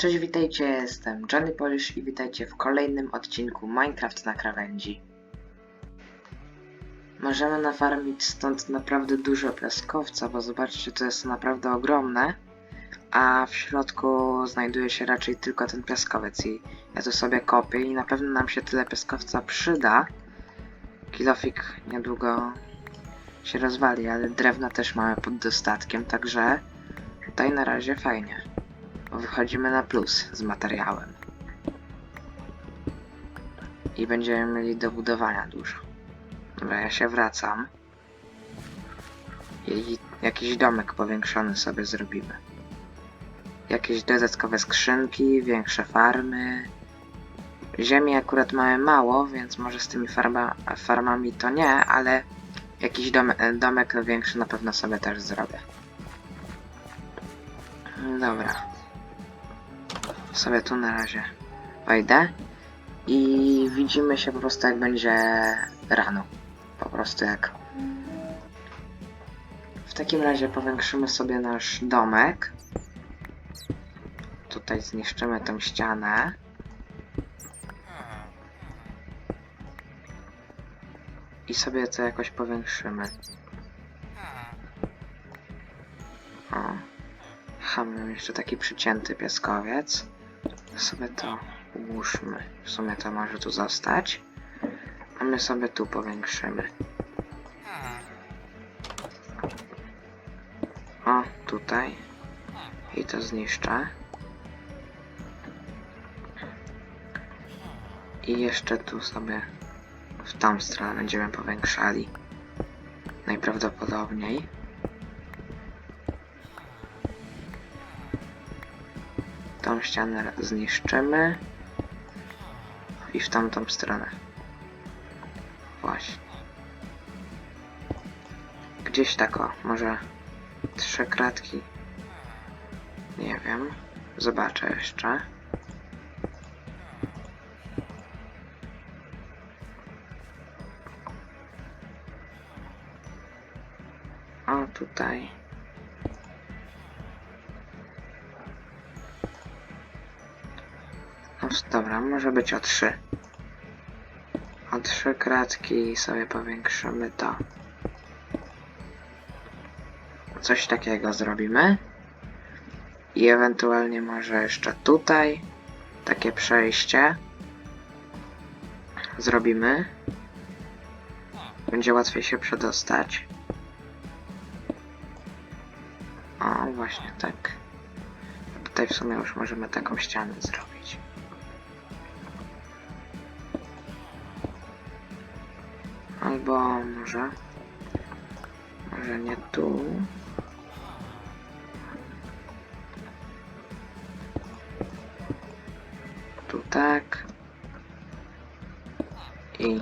Cześć, witajcie, jestem Johnny Polish i witajcie w kolejnym odcinku Minecraft na krawędzi. Możemy nafarmić stąd naprawdę dużo piaskowca, bo zobaczcie, to jest naprawdę ogromne, a w środku znajduje się raczej tylko ten piaskowiec i ja tu sobie kopię i na pewno nam się tyle piaskowca przyda. Kilofik niedługo się rozwali, ale drewna też mamy pod dostatkiem, także tutaj na razie fajnie. Wychodzimy na plus z materiałem. I będziemy mieli do budowania dużo. Dobra, ja się wracam. I jakiś domek powiększony sobie zrobimy. Jakieś dodatkowe skrzynki, większe farmy. Ziemi akurat mamy mało, więc może z tymi farma, farmami to nie, ale jakiś dome, domek większy na pewno sobie też zrobię. Dobra sobie tu na razie wejdę i widzimy się po prostu jak będzie rano. Po prostu jak. W takim razie powiększymy sobie nasz domek. Tutaj zniszczymy tę ścianę. I sobie to jakoś powiększymy. O. Mam jeszcze taki przycięty piaskowiec sobie to ułóżmy. W sumie to może tu zostać. A my sobie tu powiększymy. O, tutaj. I to zniszczę. I jeszcze tu sobie w tą stronę będziemy powiększali. Najprawdopodobniej. Ścianę zniszczymy. I w tamtą stronę. Właśnie. Gdzieś tak o, może trzy kratki. Nie wiem. Zobaczę jeszcze. Może być o 3. O 3 kratki sobie powiększymy to. Coś takiego zrobimy. I ewentualnie może jeszcze tutaj takie przejście zrobimy. Będzie łatwiej się przedostać. O, właśnie tak. Tutaj w sumie już możemy taką ścianę zrobić. Albo może... Może nie tu. Tu tak. I...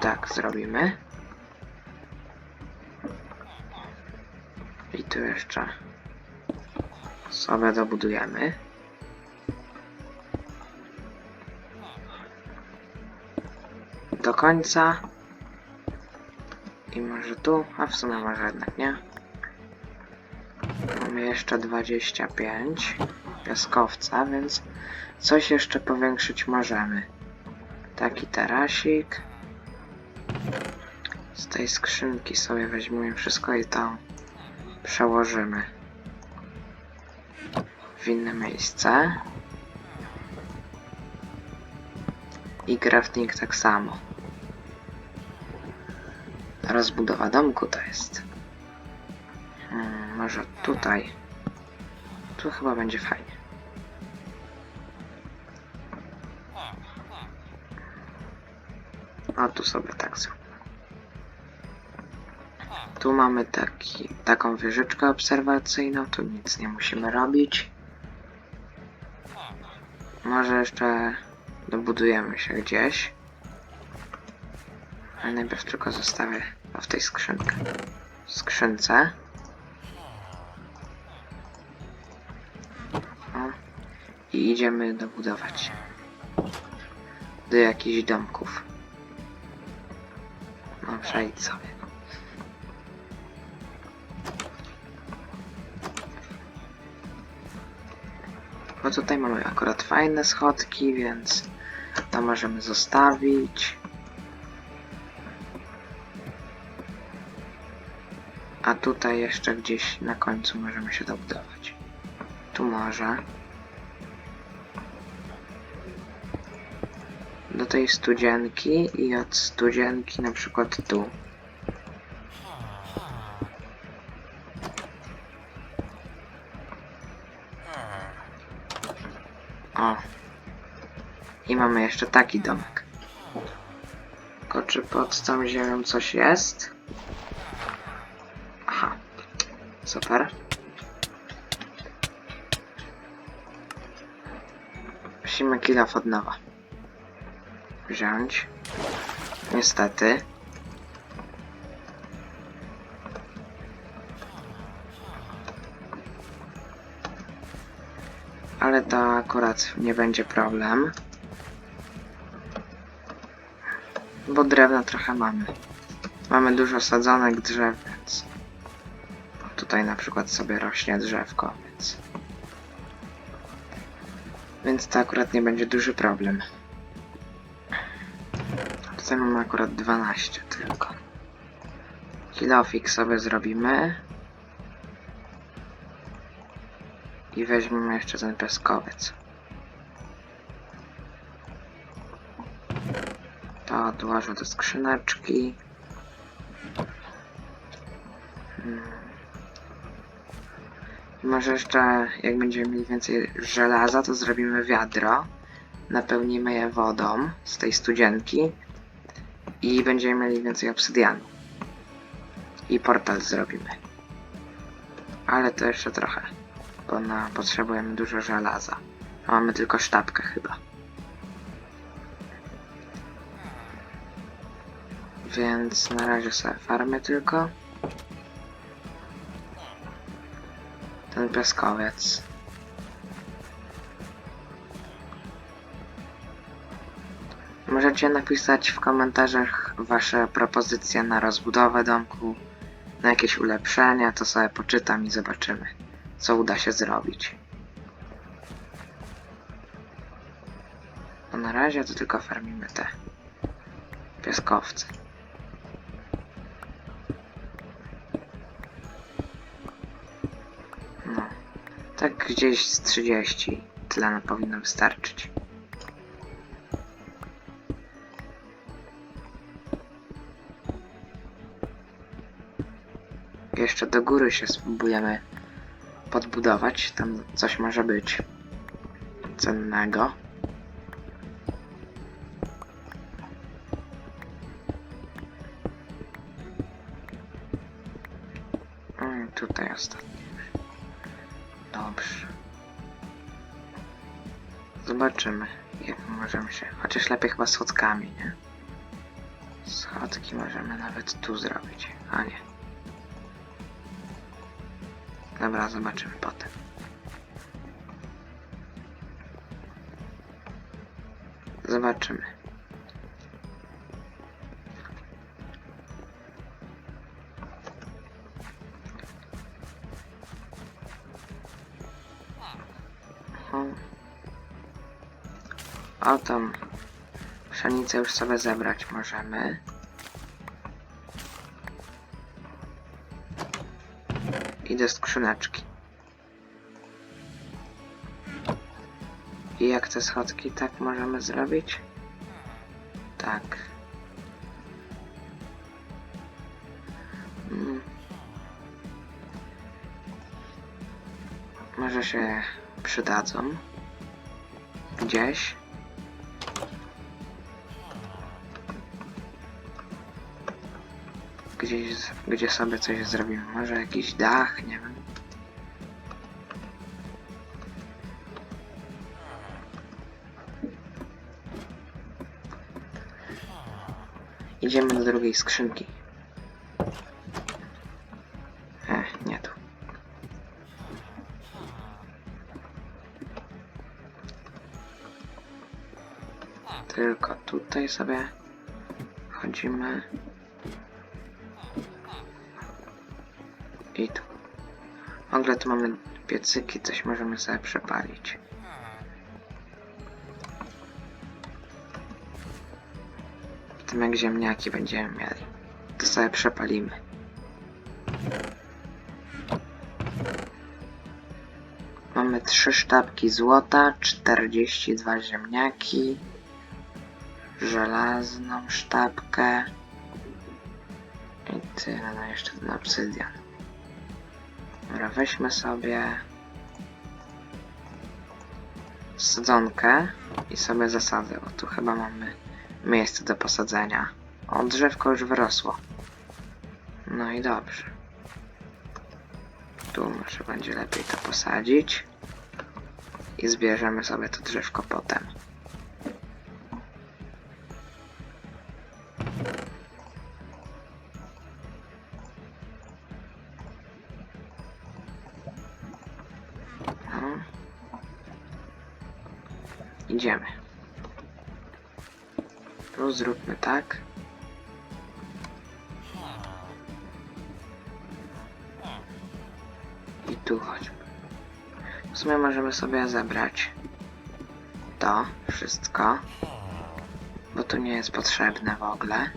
Tak zrobimy. I tu jeszcze sobie dobudujemy. Do końca. I może tu, a w sumie może jednak nie. Mamy jeszcze 25 piaskowca, więc coś jeszcze powiększyć możemy. Taki tarasik. Z tej skrzynki sobie weźmiemy wszystko i to przełożymy w inne miejsce. I crafting tak samo. Rozbudowa domku to jest. Hmm, może tutaj. Tu chyba będzie fajnie. A tu sobie tak zrób. Tu mamy taki, taką wieżyczkę obserwacyjną, tu nic nie musimy robić. Może jeszcze dobudujemy się gdzieś. Ale najpierw tylko zostawię w tej skrzynce. skrzynce. I idziemy dobudować. Do jakichś domków. No przejdź sobie. Bo tutaj mamy akurat fajne schodki, więc to możemy zostawić. Tutaj jeszcze gdzieś na końcu możemy się dobudować. Tu może. Do tej studzienki i od studzienki na przykład tu. O. I mamy jeszcze taki domek. Tylko czy pod tą ziemią coś jest? Super. Musimy killa od nowa. Wziąć. Niestety. Ale to akurat nie będzie problem. Bo drewna trochę mamy. Mamy dużo sadzonek drzew, tutaj na przykład sobie rośnie drzewko, więc więc to akurat nie będzie duży problem. Tutaj mamy akurat 12 tylko. Kilofik sobie zrobimy. I weźmiemy jeszcze ten piaskowiec. To odłożę do skrzyneczki. Hmm. Może jeszcze, jak będziemy mieli więcej żelaza, to zrobimy wiadro. Napełnimy je wodą z tej studzienki. I będziemy mieli więcej obsydianu. I portal zrobimy. Ale to jeszcze trochę. Bo na, potrzebujemy dużo żelaza. A mamy tylko sztabkę chyba. Więc na razie sobie farmy tylko. Ten piaskowiec. Możecie napisać w komentarzach wasze propozycje na rozbudowę domku, na jakieś ulepszenia, to sobie poczytam i zobaczymy, co uda się zrobić. A na razie to tylko farmimy te piaskowce. Tak gdzieś z 30 tyle nam powinno wystarczyć. Jeszcze do góry się spróbujemy podbudować. Tam coś może być cennego. Lepiej chyba schodkami, nie? Schodki możemy nawet tu zrobić, a nie. Dobra, zobaczymy potem. Zobaczymy. O. O tą pszenicę już sobie zebrać możemy. I do skrzyneczki. I jak te schodki tak możemy zrobić? Tak. Mm. Może się przydadzą. Gdzieś. Gdzieś, gdzie sobie coś zrobimy. Może jakiś dach, nie wiem. Idziemy do drugiej skrzynki. E, nie tu. Tylko tutaj sobie chodzimy. I tu. W ogóle tu mamy piecyki, coś możemy sobie przepalić. Potem jak ziemniaki będziemy mieli, to sobie przepalimy. Mamy 3 sztabki złota, 42 ziemniaki, żelazną sztabkę i tyle, no jeszcze ten obsydian. Dobra, weźmy sobie sadzonkę i sobie zasadzę, bo tu chyba mamy miejsce do posadzenia. O, drzewko już wyrosło. No i dobrze. Tu może będzie lepiej to posadzić. I zbierzemy sobie to drzewko potem. Zróbmy tak. I tu chodźmy. W sumie możemy sobie zebrać to wszystko, bo tu nie jest potrzebne w ogóle.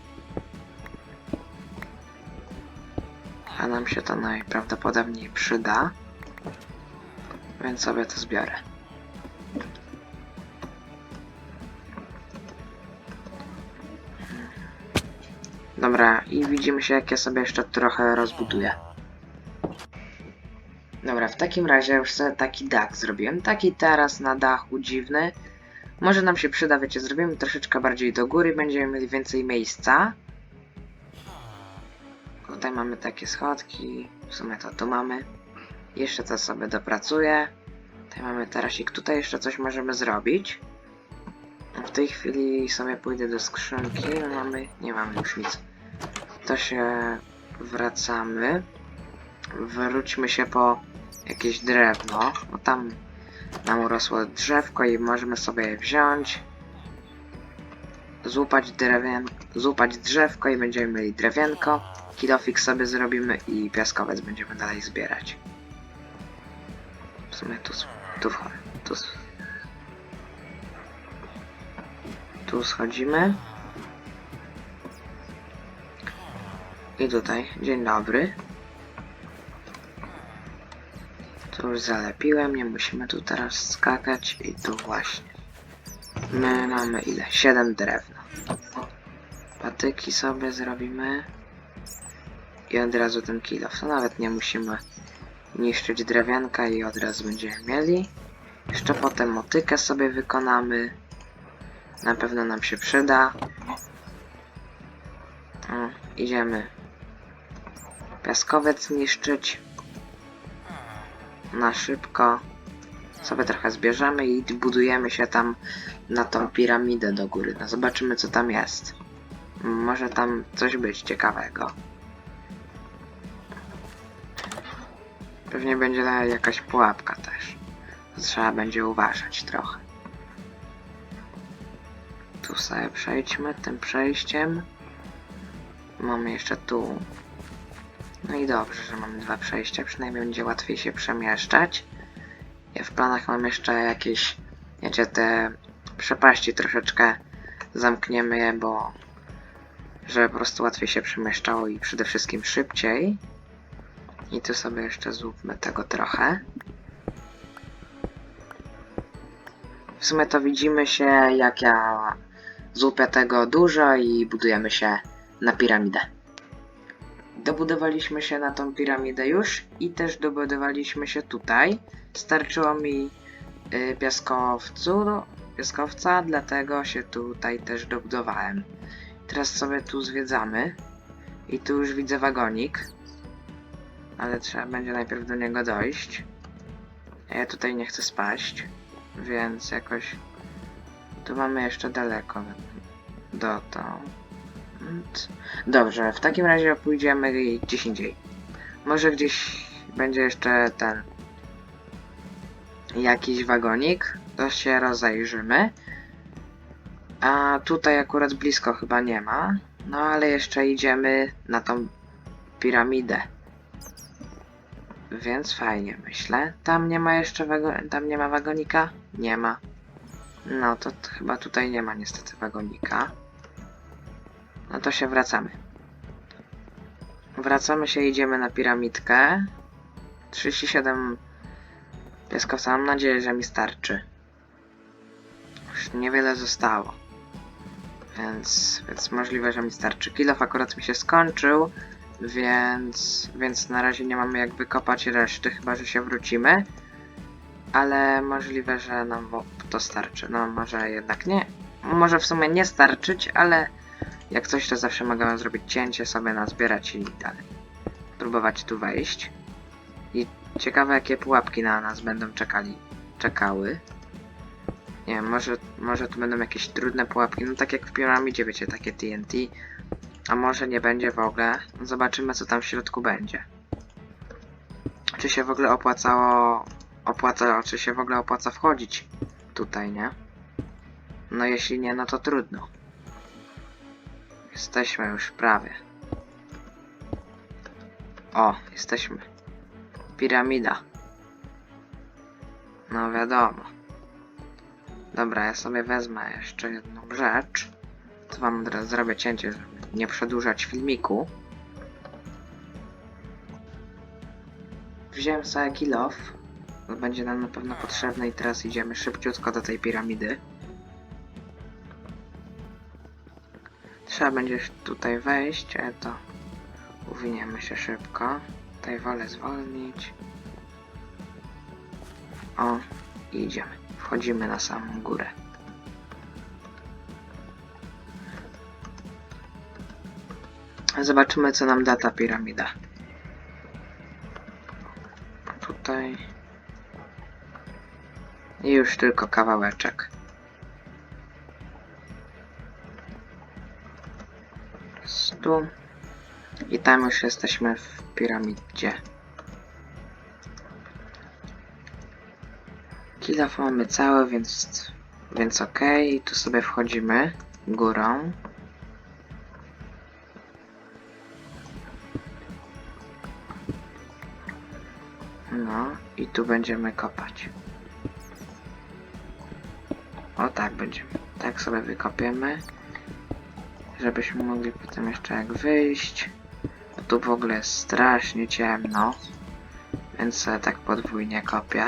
A nam się to najprawdopodobniej przyda, więc sobie to zbiorę. Dobra, i widzimy się, jak ja sobie jeszcze trochę rozbuduję. Dobra, w takim razie już sobie taki dach zrobiłem. Taki teraz na dachu dziwny. Może nam się przyda, wiecie, zrobimy troszeczkę bardziej do góry, będziemy mieli więcej miejsca. Tutaj mamy takie schodki, w sumie to tu mamy. Jeszcze to sobie dopracuję. Tutaj mamy tarasik, tutaj jeszcze coś możemy zrobić. W tej chwili sobie pójdę do skrzynki, mamy, nie mamy już nic. To się wracamy. Wróćmy się po jakieś drewno, bo tam nam urosło drzewko i możemy sobie je wziąć. Złupać drewien, złupać drzewko i będziemy mieli drewienko. Kilofik sobie zrobimy i piaskowiec będziemy dalej zbierać. W sumie tu, tu, wcho- tu, tu schodzimy. I tutaj, dzień dobry. Tu już zalepiłem, nie musimy tu teraz skakać i tu właśnie. My mamy ile? 7 drewna. Patyki sobie zrobimy. I od razu ten kilof. To nawet nie musimy niszczyć drewienka i od razu będziemy mieli. Jeszcze potem motykę sobie wykonamy. Na pewno nam się przyda. O, idziemy piaskowiec niszczyć na szybko sobie trochę zbierzemy i budujemy się tam na tą piramidę do góry. No zobaczymy co tam jest. Może tam coś być ciekawego. Pewnie będzie jakaś pułapka też. Trzeba będzie uważać trochę. Tu sobie przejdźmy tym przejściem. Mamy jeszcze tu no i dobrze, że mamy dwa przejścia, przynajmniej będzie łatwiej się przemieszczać. Ja w planach mam jeszcze jakieś, wiecie, te przepaści troszeczkę zamkniemy je, bo żeby po prostu łatwiej się przemieszczało i przede wszystkim szybciej. I tu sobie jeszcze złupmy tego trochę. W sumie to widzimy się, jak ja złupię tego dużo i budujemy się na piramidę. Dobudowaliśmy się na tą piramidę już i też dobudowaliśmy się tutaj. Starczyło mi y, piaskowcu, no, piaskowca, dlatego się tutaj też dobudowałem. Teraz sobie tu zwiedzamy i tu już widzę wagonik, ale trzeba będzie najpierw do niego dojść. Ja tutaj nie chcę spaść, więc jakoś tu mamy jeszcze daleko do to. Więc- Dobrze, w takim razie pójdziemy gdzieś indziej. Może gdzieś będzie jeszcze ten jakiś wagonik, to się rozejrzymy. A tutaj akurat blisko chyba nie ma. No ale jeszcze idziemy na tą piramidę. Więc fajnie myślę. Tam nie ma jeszcze wago- tam nie ma wagonika? Nie ma. No to chyba tutaj nie ma niestety wagonika. No to się wracamy. Wracamy się, idziemy na piramidkę. 37 piaskowca. Mam nadzieję, że mi starczy. Już niewiele zostało. Więc, więc możliwe, że mi starczy. Kilof akurat mi się skończył, więc, więc na razie nie mamy jak wykopać reszty, chyba że się wrócimy. Ale możliwe, że nam to starczy. No może jednak nie. Może w sumie nie starczyć, ale jak coś to zawsze mogę zrobić cięcie sobie, nazbierać i dalej. Próbować tu wejść. I ciekawe jakie pułapki na nas będą czekali. Czekały. Nie wiem, może, może tu będą jakieś trudne pułapki, no tak jak w piramidzie, wiecie, takie TNT. A może nie będzie w ogóle. Zobaczymy co tam w środku będzie. Czy się w ogóle opłacało... Opłaca, czy się w ogóle opłaca wchodzić tutaj, nie? No jeśli nie, no to trudno. Jesteśmy już prawie. O, jesteśmy. Piramida. No wiadomo. Dobra, ja sobie wezmę jeszcze jedną rzecz. To wam teraz zrobię cięcie, żeby nie przedłużać filmiku. Wziąłem sobie. To będzie nam na pewno potrzebne i teraz idziemy szybciutko do tej piramidy. Trzeba będzie tutaj wejść, ale to uwiniemy się szybko. Tutaj wolę zwolnić. O, i idziemy. Wchodzimy na samą górę. Zobaczymy, co nam da ta piramida. Tutaj. I już tylko kawałeczek. Jest tu. I tam już jesteśmy w piramidzie. Kilof mamy cały, więc, więc okej. Tu sobie wchodzimy górą. No i tu będziemy kopać. O tak będziemy. Tak sobie wykopiemy. Żebyśmy mogli potem jeszcze jak wyjść. Bo tu w ogóle jest strasznie ciemno. Więc sobie tak podwójnie kopię.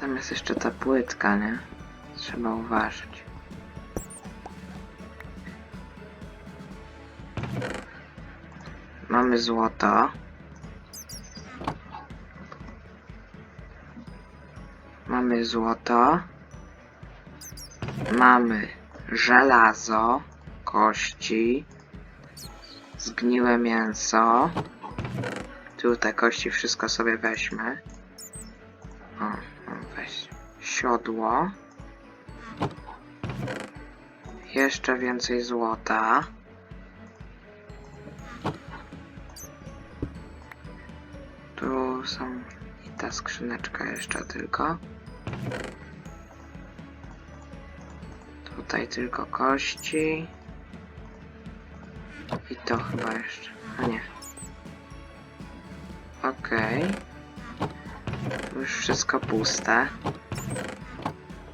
Tam jest jeszcze ta płytka, nie? Trzeba uważać. Mamy złoto. Mamy złoto. Mamy żelazo, kości, zgniłe mięso. Tu te kości wszystko sobie weźmy. O, weź. Siodło. Jeszcze więcej złota. Tu są i ta skrzyneczka jeszcze tylko. Tutaj tylko kości. I to chyba jeszcze. A nie. Okej. Już wszystko puste.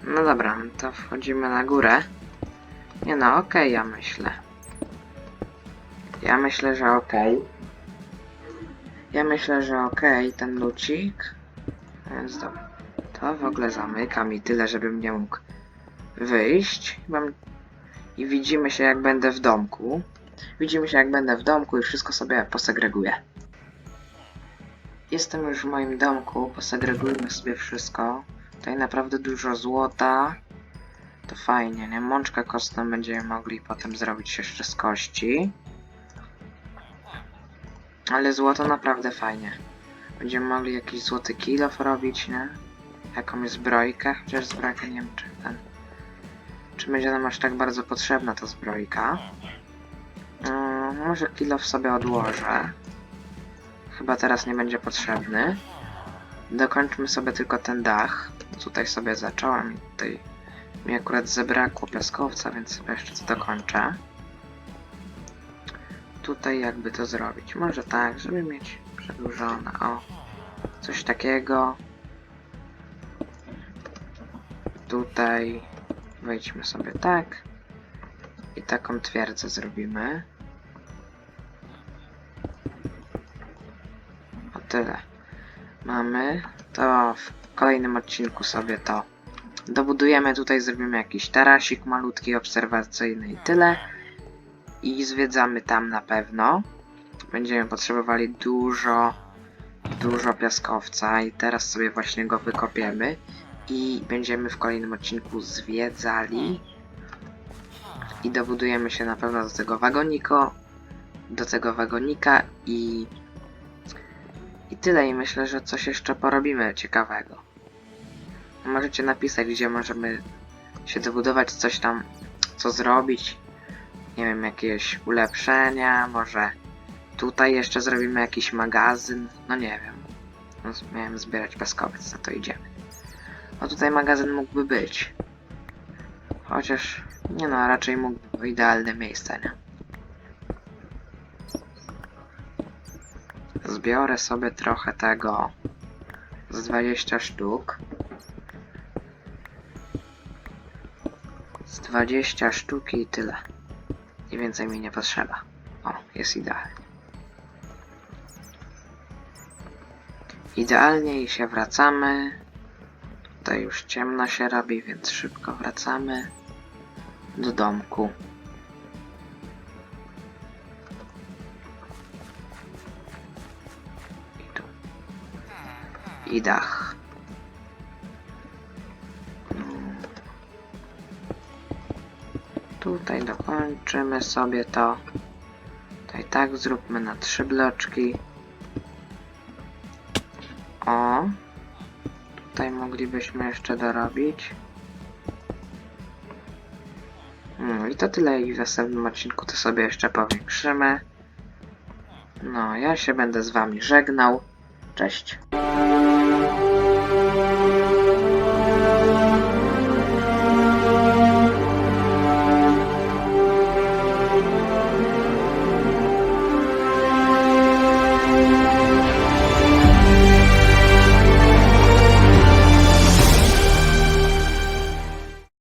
No dobra, to wchodzimy na górę. Nie no, okej, ja myślę. Ja myślę, że okej. Ja myślę, że okej, ten lucik. Więc dobra. To w ogóle zamykam i tyle, żebym nie mógł wyjść. Mam... I widzimy się jak będę w domku. Widzimy się jak będę w domku i wszystko sobie posegreguję. Jestem już w moim domku, posegregujmy sobie wszystko. Tutaj naprawdę dużo złota. To fajnie, nie? Mączkę kostną będziemy mogli potem zrobić jeszcze z kości. Ale złoto naprawdę fajnie. Będziemy mogli jakiś złoty kilof robić, nie? Jakąś zbrojkę, chociaż zbrojkę nie wiem czy ten... Czy będzie nam aż tak bardzo potrzebna ta zbrojka? Mm, może kilof sobie odłożę. Chyba teraz nie będzie potrzebny. Dokończmy sobie tylko ten dach. Tutaj sobie zacząłem i tutaj mi akurat zabrakło piaskowca, więc sobie jeszcze to dokończę. Tutaj jakby to zrobić? Może tak, żeby mieć przedłużone. O, coś takiego. Tutaj Wejdźmy sobie tak. I taką twierdzę zrobimy. O tyle. Mamy. To w kolejnym odcinku sobie to dobudujemy. Tutaj zrobimy jakiś tarasik malutki, obserwacyjny i tyle. I zwiedzamy tam na pewno. Będziemy potrzebowali dużo, dużo piaskowca i teraz sobie właśnie go wykopiemy. I będziemy w kolejnym odcinku zwiedzali. I dobudujemy się na pewno do tego wagoniko. Do tego wagonika i i tyle, i myślę, że coś jeszcze porobimy ciekawego. Możecie napisać, gdzie możemy się dobudować, coś tam, co zrobić. Nie wiem, jakieś ulepszenia, może tutaj jeszcze zrobimy jakiś magazyn, no nie wiem. Miałem zbierać piaskowiec, na to idziemy. No tutaj magazyn mógłby być. Chociaż, nie no, raczej mógłby idealne miejsce, nie? Zbiorę sobie trochę tego z 20 sztuk. Z 20 sztuki i tyle. I więcej mi nie potrzeba. O, jest idealnie. Idealnie i się wracamy. Tutaj już ciemno się robi, więc szybko wracamy do domku. I tu. I dach. Mm. Tutaj dokończymy sobie to. Tutaj tak zróbmy na trzy bloczki. Moglibyśmy jeszcze dorobić. No i to tyle i w następnym odcinku to sobie jeszcze powiększymy. No, ja się będę z wami żegnał. Cześć.